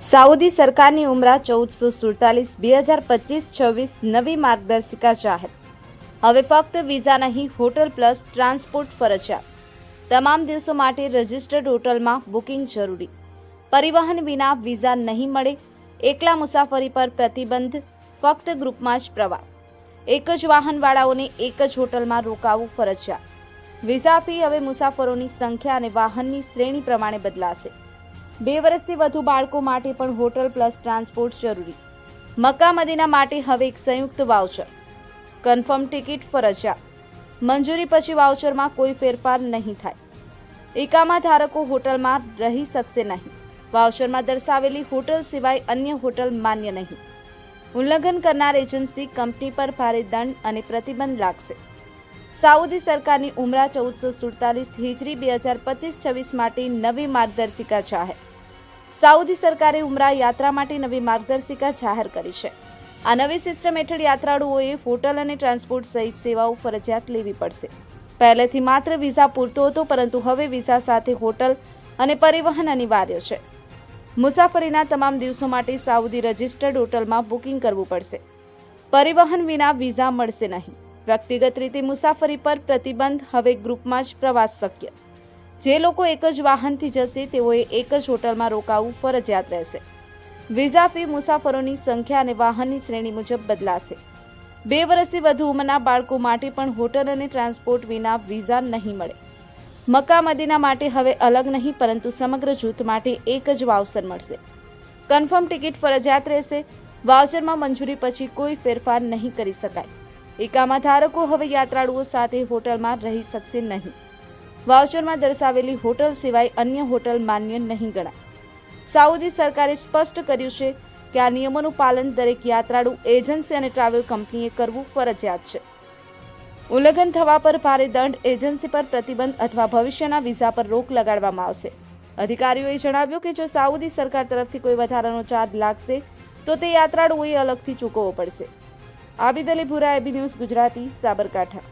Saudi સરકારની ઉમરા ચૌદસો સુડતાલીસ, બે હજાર પચીસ, છવ્વીસ નવી માર્ગદર્શિકા જાહેર. હવે ફક્ત વિઝા નહીં, હોટલ પ્લસ ટ્રાન્સપોર્ટ ફરજિયાત. તમામ દિવસો માટે રજિસ્ટર્ડ હોટલમાં બુકિંગ જરૂરી. પરિવહન વિના વિઝા નહીં મળે, એકલા મુસાફરી પર પ્રતિબંધ, ફક્ત ગ્રુપમાં જ પ્રવાસ. એક જ વાહનવાળાઓને એક જ હોટલમાં રોકાવું ફરજિયાત. વિઝા ફી હવે મુસાફરોની સંખ્યા અને વાહનની શ્રેણી પ્રમાણે બદલાશે. બે વર્ષથી વધુ બાળકો માટે પણ હોટલ પ્લસ ટ્રાન્સપોર્ટ જરૂરી. મક્કા મદીના માટે હવે એક સંયુક્ત વાઉચર. કન્ફર્મ ટિકિટ ફરજિયાત. મંજૂરી પછી વાઉચરમાં કોઈ ફેરફાર નહીં થાય. એકામા ધારકો હોટલમાં રહી શકશે નહીં. વાઉચરમાં દર્શાવેલી હોટલ સિવાય અન્ય હોટલ માન્ય નહીં. ઉલ્લંઘન કરનાર એજન્સી કંપની પર ભારે દંડ અને પ્રતિબંધ લાગશે. સાઉદી સરકારની ઉમરા ચૌદસો સુડતાલીસ હિજરી બે હજાર પચીસ છવ્વીસ માટે નવી માર્ગદર્શિકા જાહેર. સાઉદી સરકારે ઉમરા યાત્રા માટે નવી માર્ગદર્શિકા જાહેર કરી છે. આ નવી સિસ્ટમ હેઠળ યાત્રાળુઓએ હોટલ અને ટ્રાન્સપોર્ટ સહિત સેવાઓ ફરજિયાત લેવી પડશે. પહેલેથી માત્ર વિઝા પૂરતો હતો, પરંતુ હવે વિઝા સાથે હોટલ અને પરિવહન અનિવાર્ય છે. મુસાફરીના તમામ દિવસો માટે સાઉદી રજિસ્ટર્ડ હોટલમાં બુકિંગ કરવું પડશે. પરિવહન વિના વિઝા મળશે નહીં. વ્યક્તિગત રીતે મુસાફરી પર પ્રતિબંધ હવે ગ્રુપમાં જ પ્રવાસ શક્ય. જે લોકો એક જ વાહનથી જશે, તેઓએ એક જ હોટલમાં રોકાવું ફરજિયાત રહેશે. વિઝા ફી મુસાફરોની સંખ્યા અને વાહનની શ્રેણી મુજબ બદલાશે. બે વર્ષથી વધુ ઉંમરના બાળકો માટે પણ હોટલ અને ટ્રાન્સપોર્ટ વિના વિઝા નહીં મળે. મક્કા મદીના માટે હવે અલગ નહીં, પરંતુ સમગ્ર જૂથ માટે એક જ વાવસર મળશે. કન્ફર્મ ટિકિટ ફરજિયાત રહેશે. વાઉચરમાં મંજૂરી પછી કોઈ ફેરફાર નહીં કરી શકાય. એકામાં ધારકો હવે યાત્રાળુઓ સાથે હોટલમાં રહી શકશે નહીં. વાઉચરમાં દર્શાવેલી હોટલ સિવાય અન્ય હોટલ માન્ય નહીં ગણાય. સાઉદી સરકારે સ્પષ્ટ કર્યું છે કે આ નિયમોનું પાલન દરેક યાત્રાળુ એજન્સી અને ટ્રાવેલ કંપનીએ કરવું ફરજિયાત છે. ઉલ્લંઘન થવા પર ભારે દંડ એજન્સી પર પ્રતિબંધ અથવા ભવિષ્યના વિઝા પર રોક લગાડવામાં આવશે. અધિકારીઓએ જણાવ્યું કે જો સાઉદી સરકાર તરફથી કોઈ વધારાનો ચાર્જ લાગશે, તો તે યાત્રાળુઓએ અલગથી ચૂકવવો પડશે. Abid Ali Bhura, A B news Gujarati, Sabarkantha.